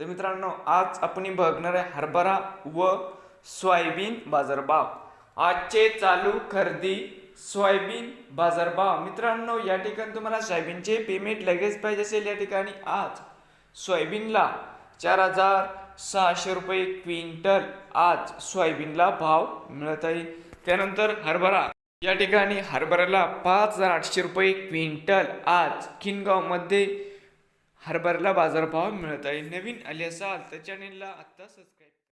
तर मित्रांनो आज आपण बघणार आहे हरभरा व सोयाबीन बाजारभाव. आजचे चालू खरेदी सोयाबीन बाजारभाव. मित्रांनो या ठिकाणी तुम्हाला सोयाबीनचे पेमेंट लगेच पाहिजे असेल या ठिकाणी. आज सोयाबीनला चार हजार सहाशे रुपये क्विंटल आज सोयाबीनला भाव मिळत आहे. त्यानंतर हरभरा. या ठिकाणी हरभऱ्याला पाच हजार आठशे रुपये क्विंटल आज किनगावमध्ये हरभऱ्याला बाजारभाव मिळत आहे. नवीन आले असाल तर चॅनेलला आत्ता सबस्क्राईब